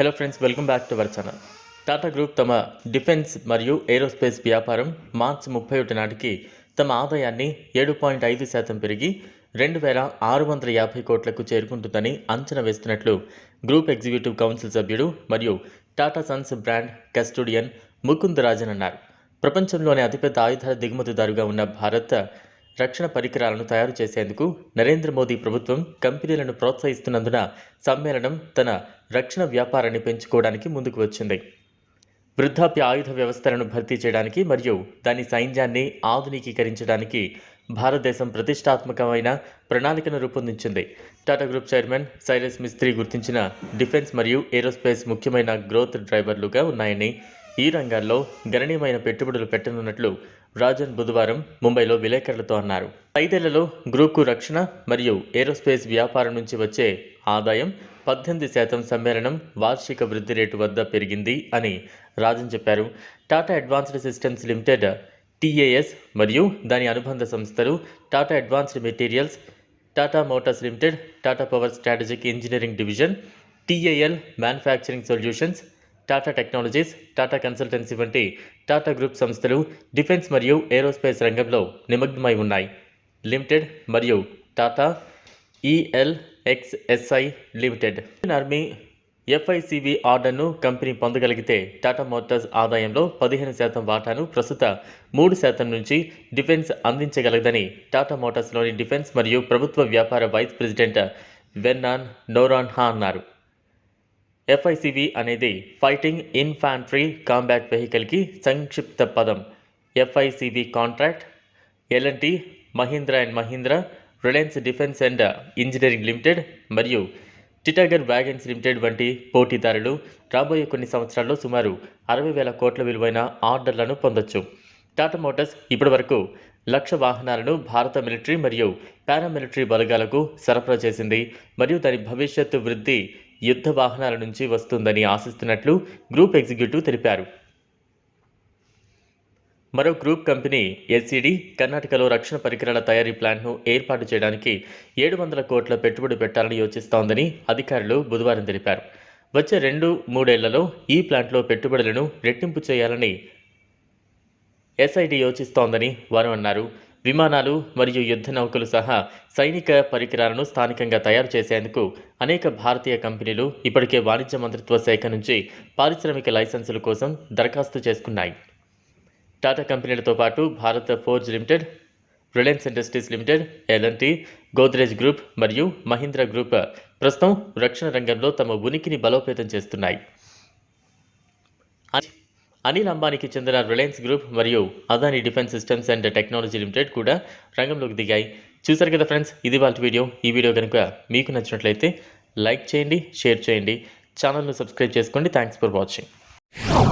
Hello friends welcome back to our channel Tata group తమ defence మరియు aerospace వ్యాపారం మార్చి ముప్పై ఒకటి నాటికి తమ ఆదాయాన్ని ఏడు పాయింట్ ఐదు శాతం పెరిగి రెండు వేల ఆరు వందల యాభై కోట్లకు చేరుకుంటుందని అంచనా వేస్తున్నట్లు గ్రూప్ ఎగ్జిక్యూటివ్ కౌన్సిల్ సభ్యుడు మరియు Tata Sons brand custodian Mukund Rajan అన్నారు. ప్రపంచంలోనే అతిపెద్ద ఆయుధాల దిగుమతిదారుగా ఉన్న భారత్ రక్షణ పరికరాలను తయారు చేసేందుకు నరేంద్ర మోదీ ప్రభుత్వం కంపెనీలను ప్రోత్సహిస్తున్నందున సమ్మేళనం తన రక్షణ వ్యాపారాన్ని పెంచుకోవడానికి ముందుకు వచ్చింది. వృద్ధాప్య ఆయుధ వ్యవస్థలను భర్తీ చేయడానికి మరియు దాని సైన్యాన్ని ఆధునికీకరించడానికి భారతదేశం ప్రతిష్టాత్మకమైన ప్రణాళికను రూపొందించింది. టాటా గ్రూప్ చైర్మన్ సైరస్ మిస్త్రీ గుర్తించిన డిఫెన్స్ మరియు ఏరోస్పేస్ ముఖ్యమైన గ్రోత్ డ్రైవర్లుగా ఉన్నాయని ఈ రంగాల్లో గణనీయమైన పెట్టుబడులు పెట్టనున్నట్లు రాజన్ బుధవారం ముంబైలో విలేకరులతో అన్నారు. ఐదేళ్ళలో గ్రూప్కు రక్షణ మరియు ఏరోస్పేస్ వ్యాపారం నుంచి వచ్చే ఆదాయం పద్దెనిమిది శాతం సమ్మేళనం వార్షిక వృద్ధి రేటు వద్ద పెరిగింది అని రాజన్ చెప్పారు. Tata advanced systems limited TAS మరియు దాని అనుబంధ సంస్థలు Tata advanced materials Tata motors limited Tata power strategic engineering division TAL manufacturing solutions Tata technologies Tata consultancy వంటి టాటా గ్రూప్ సంస్థలు డిఫెన్స్ మరియు ఏరోస్పేస్ రంగంలో నిమగ్నమై ఉన్నాయి. లిమిటెడ్ మరియు Tata ELXSI limited. Indian army FICV ఆర్డర్ను కంపెనీ పొందగలిగితే టాటా మోటార్స్ ఆదాయంలో పదిహేను శాతం వాటాను ప్రస్తుత మూడు శాతం నుంచి డిఫెన్స్ అందించగలదని టాటా మోటార్స్లోని డిఫెన్స్ మరియు ప్రభుత్వ వ్యాపార వైస్ ప్రెసిడెంట్ వెన్నాన్ నోరాన్ హా అన్నారు. ఎఫ్ఐసివి అనేది ఫైటింగ్ ఇన్ఫాంట్రీ కాంబాట్ వెహికల్కి సంక్షిప్త పదం. FICV contract L and T Mahindra and Mahindra Reliance defence and engineering limited మరియు టిటాగర్ వ్యాగన్స్ లిమిటెడ్ వంటి పోటీదారులు రాబోయే కొన్ని సంవత్సరాల్లో సుమారు అరవై వేల కోట్ల విలువైన ఆర్డర్లను పొందొచ్చు. టాటా మోటార్స్ ఇప్పటివరకు లక్ష వాహనాలను భారత మిలిటరీ మరియు పారామిలిటరీ బలగాలకు సరఫరా చేసింది మరియు దాని భవిష్యత్తు వృద్ధి యుద్ధ వాహనాల నుంచి వస్తుందని ఆశిస్తున్నట్లు గ్రూప్ ఎగ్జిక్యూటివ్ తెలిపారు. మరో గ్రూప్ కంపెనీ ఎస్సీడీ కర్ణాటకలో రక్షణ పరికరాల తయారీ ప్లాంట్ను ఏర్పాటు చేయడానికి ఏడు వందల కోట్ల పెట్టుబడి పెట్టాలని యోచిస్తోందని అధికారులు బుధవారం తెలిపారు. వచ్చే రెండు మూడేళ్ళలో ఈ ప్లాంట్లో పెట్టుబడులను రెట్టింపు చేయాలని ఎస్ఐడి యోచిస్తోందని వారు అన్నారు. విమానాలు మరియు యుద్ధ నౌకలు సహా సైనిక పరికరాలను స్థానికంగా తయారు చేసేందుకు అనేక భారతీయ కంపెనీలు ఇప్పటికే వాణిజ్య మంత్రిత్వ శాఖ నుంచి పారిశ్రామిక లైసెన్సుల కోసం దరఖాస్తు చేసుకున్నాయి. టాటా కంపెనీలతో పాటు Bharat forge limited Reliance industries limited L and T Godrej group మరియు మహీంద్రా గ్రూప్ ప్రస్తుతం రక్షణ రంగంలో తమ ఉనికిని బలోపేతం చేస్తున్నాయి. అనిల్ అంబానీకి చెందిన రిలయన్స్ గ్రూప్ మరియు Adani defence systems and technology limited కూడా రంగంలోకి దిగాయి. చూసారు కదా ఫ్రెండ్స్ ఇది వాళ్ళ వీడియో. ఈ వీడియో కనుక మీకు నచ్చినట్లయితే లైక్ చేయండి షేర్ చేయండి. ఛానల్ను సబ్స్క్రైబ్ చేసుకోండి. Thanks for watching